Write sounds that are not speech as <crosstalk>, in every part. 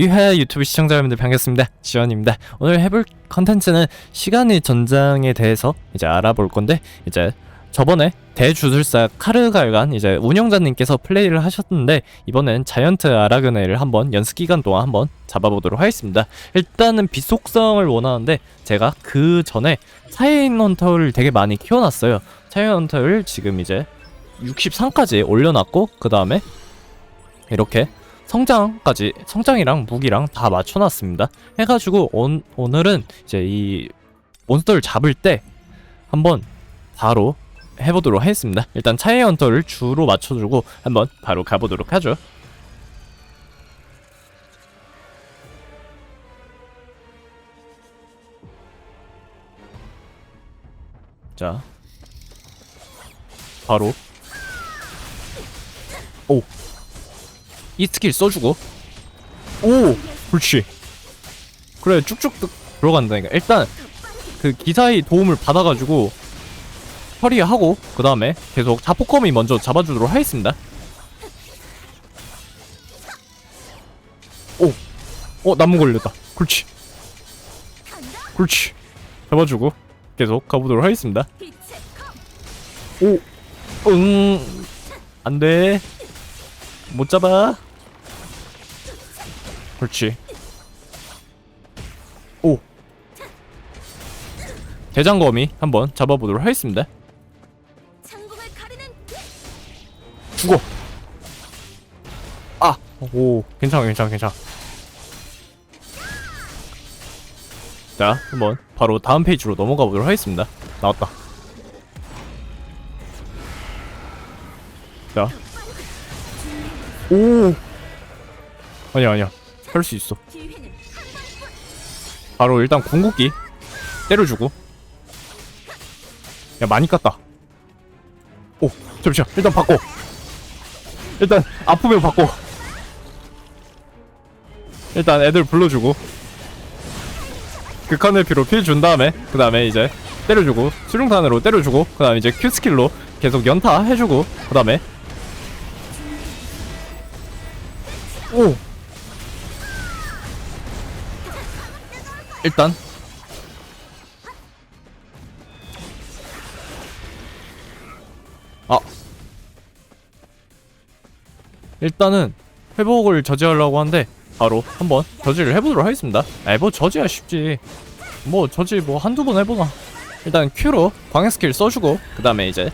유하 유튜브 시청자 여러분들 반갑습니다. 지원입니다. 오늘 해볼 컨텐츠는 시간의 전장에 대해서 이제 알아볼 건데 이제 저번에 대주술사 카르갈간 이제 운영자님께서 플레이를 하셨는데 이번엔 자이언트 아라그네를 한번 연습 기간 동안 한번 잡아보도록 하겠습니다. 일단은 빛속성을 원하는데 제가 그 전에 차이인 헌터를 되게 많이 키워놨어요. 차이인 헌터를 지금 이제 63까지 올려놨고 그 다음에 이렇게 성장까지 성장이랑 무기랑 다 맞춰놨습니다. 해가지고 온, 오늘은 이제 이 몬스터를 잡을 때 한번 바로 해보도록 하겠습니다. 일단 차이 헌터를 주로 맞춰주고 한번 바로 가보도록 하죠. 자, 바로 오. 이 스킬 써주고. 오! 그렇지. 그래 쭉쭉 드- 들어간다니까. 일단 그 기사의 도움을 받아가지고 처리하고 그 다음에 계속 자포컴이 먼저 잡아주도록 하겠습니다. 오! 어 나무 걸렸다. 그렇지. 그렇지. 잡아주고 계속 가보도록 하겠습니다. 오! 응! 안돼. 못 잡아 그렇지. 오. 대장거미 한번 잡아보도록 하겠습니다. 죽어. 아오 괜찮아 괜찮아 괜찮아. 자 한번 바로 다음 페이지로 넘어가 보도록 하겠습니다. 나왔다. 자 오! 아니야 아니야 할 수 있어. 바로 일단 궁극기 때려주고. 야 많이 깠다. 오 잠시만. 일단 바꿔 일단 아프면 바꿔 일단 애들 불러주고. 극한의 피로 필 준 다음에 그 다음에 이제 때려주고 수룡탄으로 때려주고 그 다음에 이제 Q 스킬로 계속 연타 해주고 그 다음에. 오 일단. 아. 일단은 회복을 저지하려고 하는데 바로 한번 저지를 해보도록 하겠습니다. 아뭐 저지야 쉽지. 뭐 저지 뭐 한두 번 해보나. 일단 Q로 광역 스킬 써주고 그 다음에 이제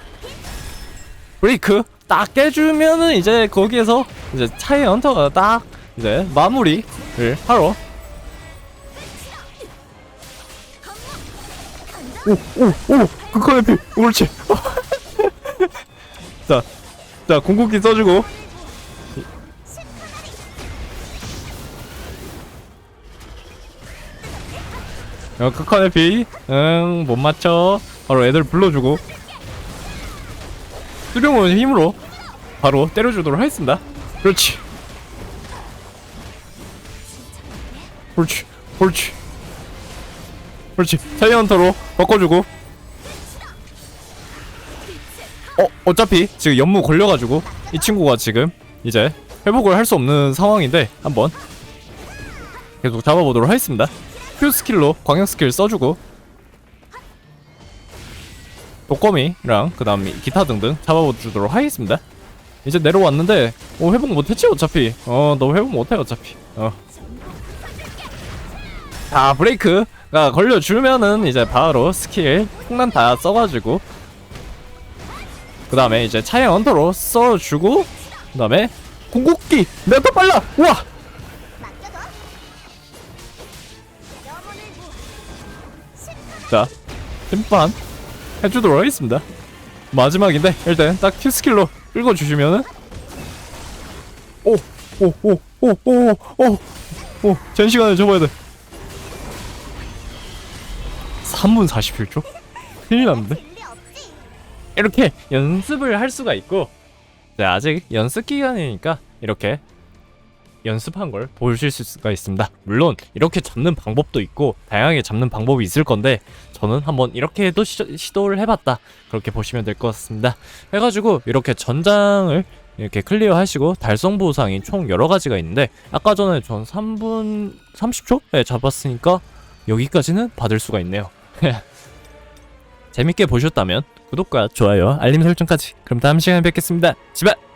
브레이크 딱 깨주면은 이제 거기에서 이제 차이 헌터가 딱 이제 마무리를 하러 오오오 극한의 피 옳지. <laughs> 자 자 궁극기 써주고. 어, 극한의 피응못 맞춰. 바로 애들 불러주고. 수룡은 힘으로 바로 때려주도록 하겠습니다. 그렇지. 그렇지 그렇지 그렇지. 차이언터로 바꿔주고. 어 어차피 지금 연무 걸려가지고 이 친구가 지금 이제 회복을 할 수 없는 상황인데 한번 계속 잡아보도록 하겠습니다. 큐 스킬로 광역 스킬 써주고. 독거미랑 그 다음 기타 등등 잡아주도록 하겠습니다. 이제 내려왔는데 어 회복 못했지 어차피. 어 너 회복 못해 어차피. 어 다 브레이크가 걸려주면은 이제 바로 스킬 폭난 다 써가지고 그 다음에 이제 차량 언더로 써주고 그 다음에 공국기! 내가 빨라 우와 자 팀판 해주도록 하겠습니다 마지막인데 일단 딱 큐스킬로 읽어주시면은 오 오 오 오 오오오 젠 시간을 접어야 돼 3분 47초? 큰일 났는데? 이렇게 연습을 할 수가 있고 네, 아직 연습 기간이니까 이렇게 연습한 걸 보실 수가 있습니다. 물론 이렇게 잡는 방법도 있고 다양하게 잡는 방법이 있을 건데 저는 한번 이렇게 도 시, 시도를 해봤다 그렇게 보시면 될 것 같습니다. 해가지고 이렇게 전장을 이렇게 클리어 하시고 달성 보상이 총 여러 가지가 있는데 아까 전에 전 3분 30초에 잡았으니까 여기까지는 받을 수가 있네요. 재밌게 보셨다면 구독과 좋아요, 알림 설정까지. 그럼 다음 시간에 뵙겠습니다. 지바.